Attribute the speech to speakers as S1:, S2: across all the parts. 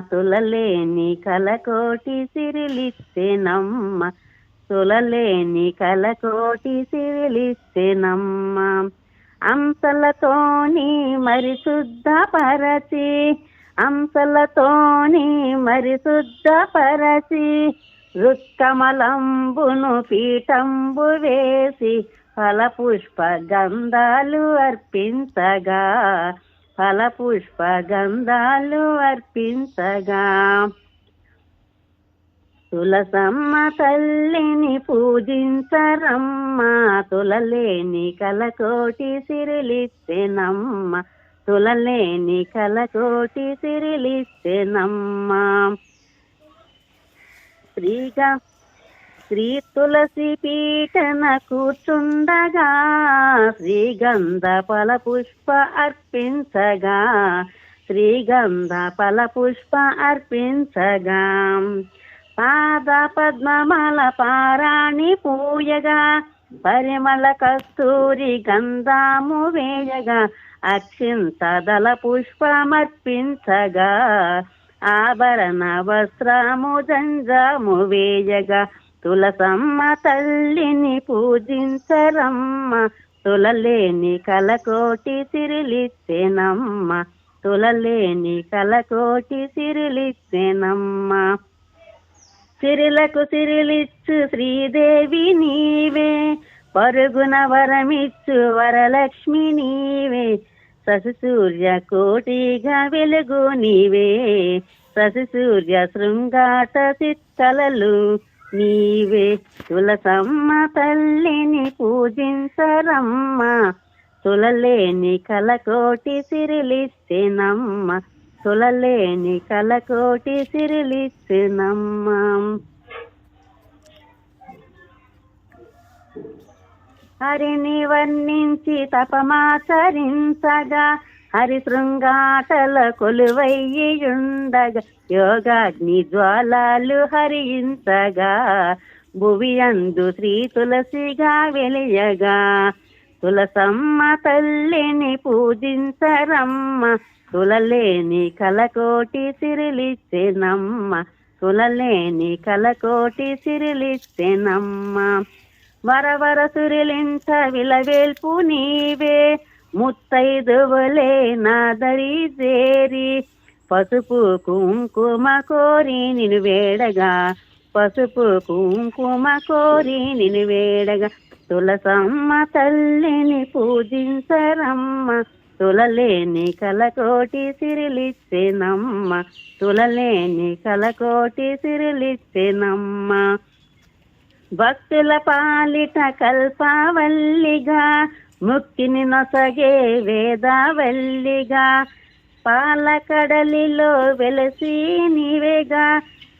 S1: తులలేని కలకోటి సిరిలిస్తేనమ్మ. తులలేని కలకోటి సిరిలిస్తేనమ్మ. అంశలతోని మరి శుద్ధపరచి అంశలతోని మరి శుద్ధపరచి రుక్కమలంబును పీఠంబు వేసి ఫలపుష్ప గంధాలు అర్పించగా. ఫల పుష్ప గంధాలు అర్పించగా. తులసమ్మ తల్లిని పూజించరమ్మ తులలేని కలకోటి సిరిలిస్తేనమ్మ తులలేని కలకోటి సిరిలిస్తేనమ్మ శ్రీగా శ్రీ తులసి పీఠన కూర్చుండగా శ్రీగంధ ఫల పుష్ప అర్పించగా శ్రీగంధ ఫల పుష్ప అర్పించగా. పాద పద్మమల పారాణి పూయగా పరిమళ కస్తూరి గంధాము వేయగా అక్షింత దళ పుష్పమర్పించగా ఆభరణ వస్త్రము జంజాము వేయగా తులసమ్మ తల్లిని పూజించరమ్మ తులలేని కలకోటి సిరిలిచ్చేనమ్మ తులలేని కలకోటి సిరిలిచ్చేనమ్మ. సిరిలకు సిరిలిచ్చు శ్రీదేవి నీవే పరుగున వరమిచ్చు వరలక్ష్మి నీవే ససి సూర్య కోటిగా వెలుగు నీవే ససి సూర్య శృంగాట చిత్తలలు నీవే తులసమ్మ తల్లిని పూజించరమ్మ. తులలేని కలకోటి సిరిలిస్తేనమ్మ తులలేని కలకోటి సిరిలిస్తేనమ్మ హరిని వర్ణించి తపమాచరించగా హరి శృంగాటల కొలువయ్యుండగా యోగాగ్ని జ్వాలాలు హరించగా భువి అందు శ్రీ తులసిగా వెలియగా. తులసమ్మ తల్లిని పూజించరమ్మ తులలేని కలకోటి సిరిలిస్తేనమ్మ తులలేని కలకోటి సిరిలిస్తేనమ్మ వరవర సురిలించ విలవేల్పు నీవే ముత్తైదువలే నాదరి చేరి పసుపు కుంకుమ కోరి నిను వేడగా పసుపు కుంకుమ కోరి నిను వేడగా. తులసమ్మ తల్లిని పూజించరమ్మ తులలేని కలకోటి సిరిలిస్తేనమ్మ తులలేని కలకోటి సిరిలిస్తేనమ్మ భక్తుల పాలిట కల్పావల్లిగా ముక్తిని నొసగే వేదావల్లిగా పాలకడలిలో వెలసి నీవేగా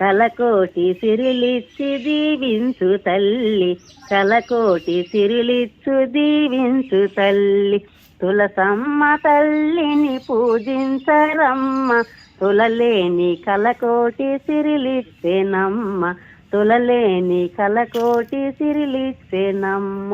S1: కలకోటి సిరిలిచ్చి దీవించు తల్లి కలకోటి సిరిలిచ్చు దీవించు తల్లి. తులసమ్మ తల్లిని పూజించరమ్మ తులలేని కలకోటి సిరిలిచ్చేనమ్మ తులలేని కలకోటి సిరిలిచ్చేనమ్మ.